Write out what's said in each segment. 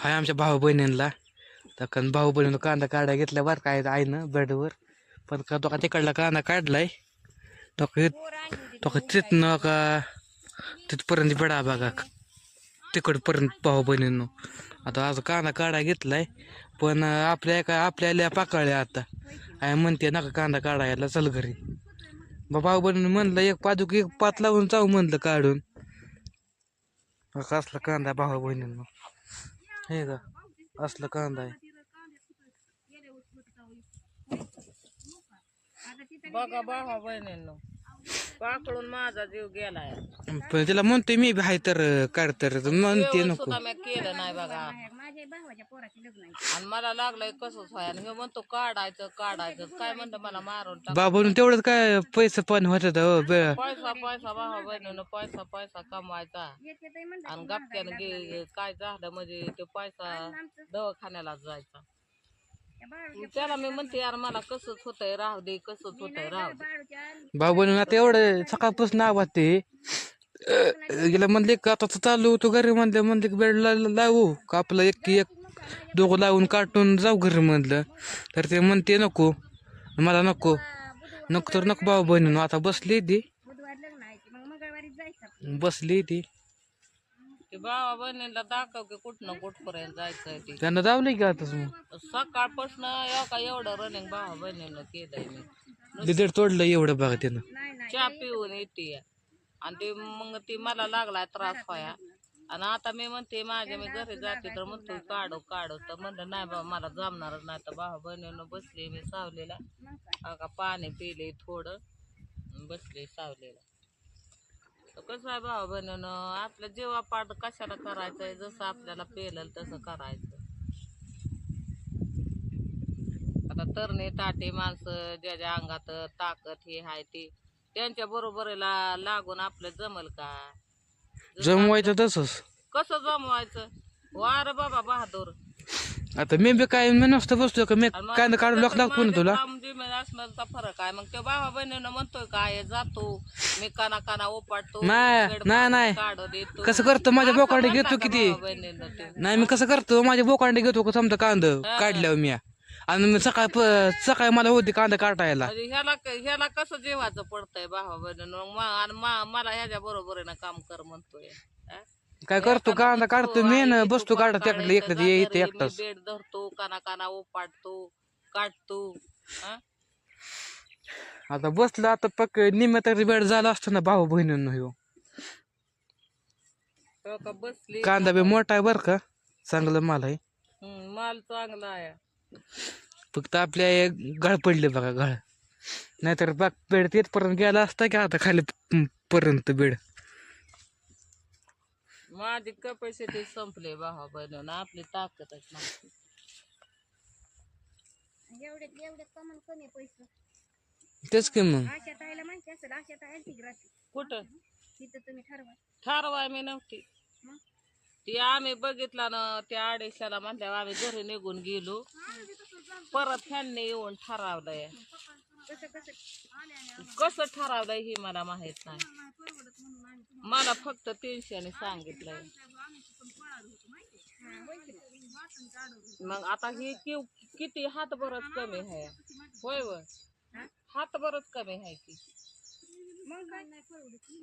हाय आमच्या भाऊ बहिणींना तर कारण भाऊ बहिणीनं कांदा काढा घेतला बरं काय आईनं बेडवर. पण का तो का तिकडला कांदा काढलाय. तो तो का तिथनं का तिथपर्यंत बेडा बघा. तिकडपर्यंत भाऊ बहिणीनं. आता आज कांदा काढा घेतलाय. पण आपल्या एका आपल्याला पाकळल्या आता. आई म्हणते नका कांदा काढायला चल घरी. भाऊ बहिणी म्हणलं एक पादूक एक पात लावून जाऊ म्हणलं काढून. कसला कांदा भाऊ बहिणींनो. हे का? असलं कांदा आहे. बघा बघा बहिणींनो. पाकडून माझा जीव गेलाय. पण तिला म्हणतोय मी बी हाय तर काढ तर म्हणते जेवण नको. सुद्धा मी केलं नाही बघा. आणि मला लागलंय कसंच व्हाय आणि म्हणतो काढायचं काढायचं. काय म्हणतं मला मारून टाक? बाबून तेवढंच काय पैसे पण होत हो बे- पैसा पैसा भावा बहिणीनं पैसा पैसा कमवायचा. आणि गपक्यानं गे काय झालं म्हणजे ते पैसा दवाखान्याला जायचा. त्याला मी म्हणते यार मला कसंच होतंय राहू दे कसंच होतंय राहू दे. बाबून आता एवढं सकाळपासून आवाज ते गेला म्हणले का आता चालू होतो घरी म्हणलं म्हणले की बेड लावू का आपलं एक एक दोघं लावून काटून जाऊ घरी म्हणलं. तर ते म्हणते नको मला नको नको तर नको बाबा बहिणी आता बसली ती. बसली ती. ते भावा बहिणीला दाखव की कुठनं कुठपर्यंत जायचंय ते. त्यांना जावलं की आता मग. सकाळपासून का एवढं रनिंग भावा बहिणीनं केलंय मी. लिदर तोडलं एवढं बघा त्यानं. चहा पिऊन येते. आणि ते मग ती मला लागलाय त्रास व्हाया आणि आता मी म्हणते माझ्या मी घरी जाते तर म्हणतो काढू काढू. तर म्हणलं नाही बाबा मला जमणारच नाही. तर भावा बहिणीनं बसली मी सावलीला. का पाणी पिले थोडं. बसले सावलीला. तर कसं आहे भावा बहिणीनं आपल्या जीवापाड कशाला करायचंय? जसं आपल्याला पेलल तसं करायचं. आता तरणे ताटे माणसं ज्याच्या अंगात ताकद हे हाय ते त्यांच्या बरोबरीला लागून आपलं जमल का जमवायचं तसंच कसं जमवायचं वार बाबा बहादूर आता मी बी काय मी नसतं बसतो का मी कांदा काढून लोक लागतो ना तुला असण्याचा फरक आहे मग ते भावा बहिणीनं म्हणतोय काय जातो मी काना काना ओपाटतो नाही, नाही, नाही. काढू देतो कसं करतो माझ्या बोकांडे घेतो किती भावा बहिणीनं ते? नाही मी कसं करतो माझ्या बोकांडे घेतो का समजा कांदा काढल्यावर मी आणि सकाळ सकाळी मला होती कांदा काटायला ह्याला ह्याला कसं जेवायचं पडतंय भावा मा- मला ह्याच्या बरोबरीनं काम कर म्हणतोय. हा? काय करतो? कांदा काढतो मी ना बसतो काढत येते एकटाच. बेड धरतो काना काना ओपाटतो काढतो. हा? आता बसलं आता पक निम्या तरी बेड झाला असतो ना भाऊ बहिणींनो ह्यो. हो का? बसली. कांदा बी मोठा आहे बरं का? चांगलं माल आहे. हम्म, माल चांगला आहे. फक्त आपल्या एक गळ पडले बघा गळ. नाहीतर बाग बेड तिथपर्यंत गेला असता की आता खाली पर्यंत बेड. माझी कपॅसिटी संपले भावा बहिणीनं आपली ताकदच नव्हती तेच की मग. कुठं? ठरवाय मी नव्हती. ती आम्ही बघितलं ना त्या अडीचशेला म्हणल्यावर आम्ही घरी निघून गेलो. परत ह्यांनी येऊन ठरवलंय. कसं ठरवलंय हे मला माहीत नाही. मला फक्त तीनशेने सांगितलंय. मग आता हे कि- किती हातभरच कमी आहे? होय व हातभरच कमी आहे की.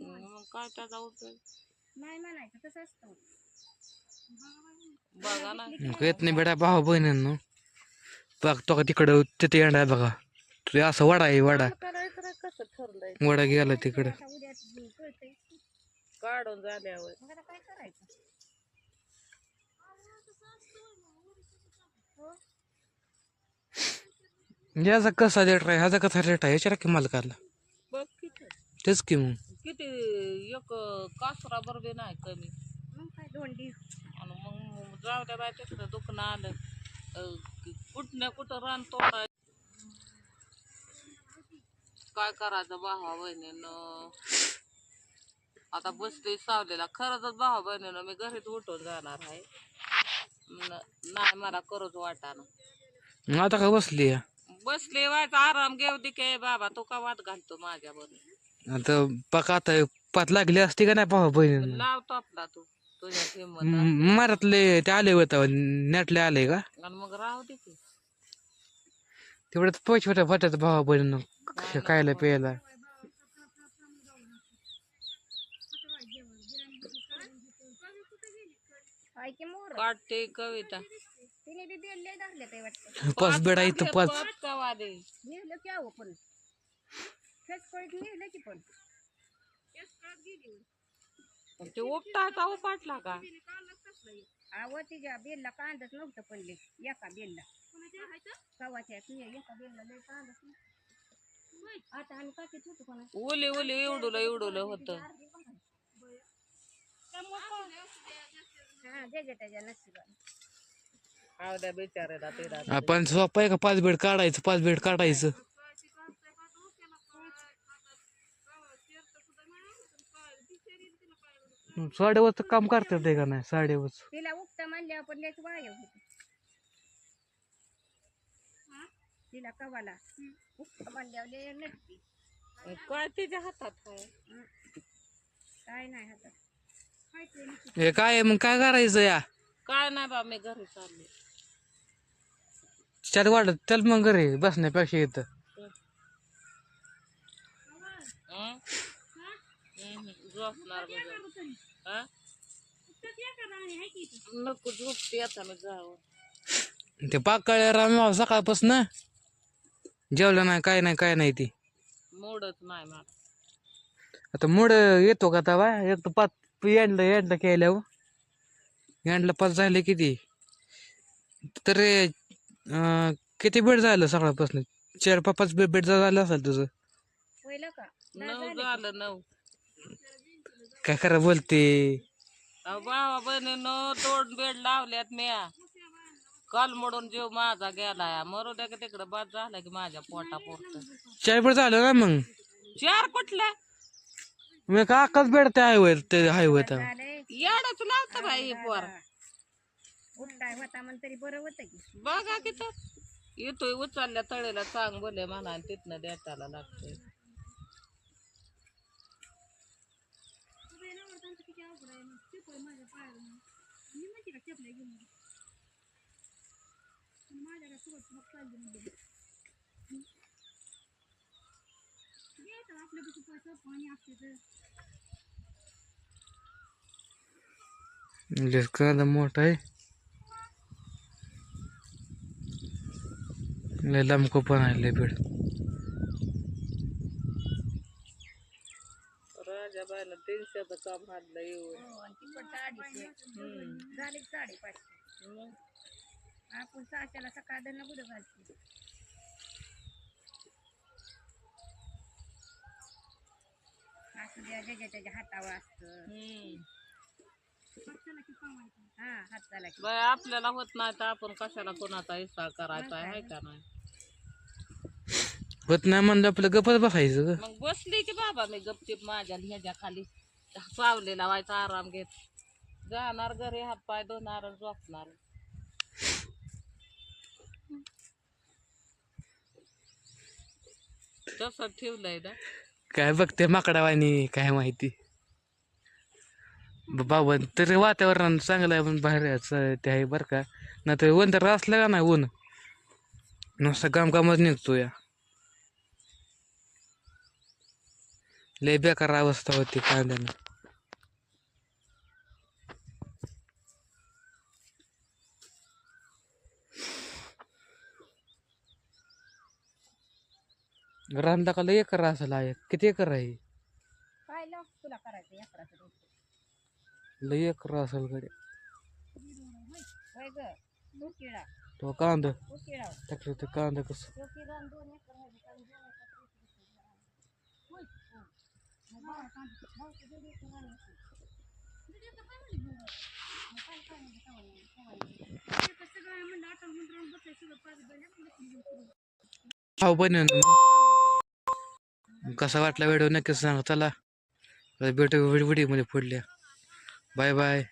मग काय? त्याचा उपयोग? बघा ना मग येत नाही बेटा भाऊ बहिणींनो. बघ तो का तिकडं तिथे येणार बघा. तुझे असं वडा आहे वडा. वडा गेला तिकडं. काढून झाल्यावर. याचा कसा रेट आहे? ह्याचा कसा रेट आहे? याच्या की मालकाला तेच की मग. किती एक कासरा बरोबर नाही कमी. जाऊ द्या बाय तिकडं दुखणं आलं. अं, कुठं ना कुठं रान तोडाय काय करायचं भावा बहिणीनं? आता बसते सावलेला. खरंच भावा बहिणीनं मी घरीच उठून जाणार आहे. नाही मला करूच वाटाना आता का बसली बसले व्हायचा आराम घेऊ दे के बाबा तो का वाद घालतो माझ्या बरोबर आता पका आता पात लागली असती का नाही भाऊ बहिणींना? लावतो आपला तू. तुझ्या मरातले ते आले होता नेटले आले का? आणि मग राहू दे की. तेवढं पैसे वाटत भावा बहिण खायला प्यायला. काय की मोर. काढते कविता. तिने बी बेलले धरले ते वाटतं. पाच बेडा इथं पाच पाच कवा दे. नेलं की आहो पण. फेस कळीत नेलं की पण. पण ते उपटायचा उपाटला का? अहो तिच्या बेलला कांदच नव्हतं पडले एका बेलला. कवाच्या एका बेलला लय कांदच नव्हतं. आता आम्ही काकीत होतो कोणा उली उली एवढुलं एवढुलं होत. हा जे जे त्याच्या नशिबाने आवड्या बिचारायला तिला आपण सोपं आहे का पाच बेड काढायचं पाच बेड काढायचं? साडेवच काम करतात ते का नाही? साडेवच तिला उगता म्हणल्यावर पण लेच वाय होती. तिला कवाला? उगता म्हणल्यावर लय नसती काय तिच्या हातात आहे काय नाही हातात. काय ते नसती. हे काय आहे, मग काय करायचं या? काय नाही बा मी घरी चालले. चार वाटत चल मग घरी बसण्यापेक्षा येतं हं? झोपणार बघ. हा? नको झोपते आता मी जावं. ते पाकाळ्या राम सकाळपासून. जेवलं नाही काय नाही काय नाही ती. मूडच नाही मला आता मुड येतो का तवा एक तर पाच एंडला एंडला केल्यावर. एंडला पाच झाले किती? तर अं, किती बेड झालं सकाळपासून? चार पाच पाच बेड झालं असेल तुझं. पहिलं का? नऊ झालं नऊ. काय करा बोलते? बहिणीनं दोन बेड लावल्यात म्या. काल मोडून जीव माझा गेलाय. मरू द्या की तिकडं. बाद झाला की माझ्या पोटा पोरत. चार बेड झालं ना मग? चार कुठल्या मी का अक्काच बेड ते हायवे ते हायवे तर येडच लावतं बाई ही पोर. होता म्हण तरी बरं होतं की. बघा की तर येतोय उचलल्या तळेला चांग बोले म्हणा आणि तिथनं देताला लागतंय. कांदा मोठा आहे. लय लांबको पण आहे लय बेड. काम हाडलं येऊन. हो, आणि तिकडचं अडीचशे झाले साडेपाचशे मग? आपण सहाशेला सकाळ दन बुडं घालतो असू द्या ज्याच्या त्याच्या हातावर असतं. हम्म. हा हात झाला की. बाय आपल्याला होत नाही तर आपण कशाला कोणाचा हिस्सा करायचा आहे का नाही? होत नाही म्हणलं आपलं गपच बसायचं ग. मग बसली की बाबा मी गपचिप माझ्या ह्याच्या खाली. सावली लावायचा आराम घेत. जाणार घरी हात पाय धुणार झोपणार. तसं ठेवलंय ना. काय बघते माकडावानी काय माहिती. बाबा तरी वातावरण चांगलं आहे पण बाहेर ते आहे बरं का. नाही तर ऊन तर असलं का नाही ऊन? नुसतं काम कामच निघतो या लय बेकार अवस्था होती कांद्यानं. लय एकर आहे? किती एकर आहे? काय लाव तुला करायचं? एकराचं रोज लय एकर असेल कडे होय ग. तू कांदा. टाकलं ते कांदा कसं? दोन एकर कसा वाटला व्हिडिओ नक्कीच सांगा चला. भेटू व्हिडिओमध्ये पुढल्या. Bye bye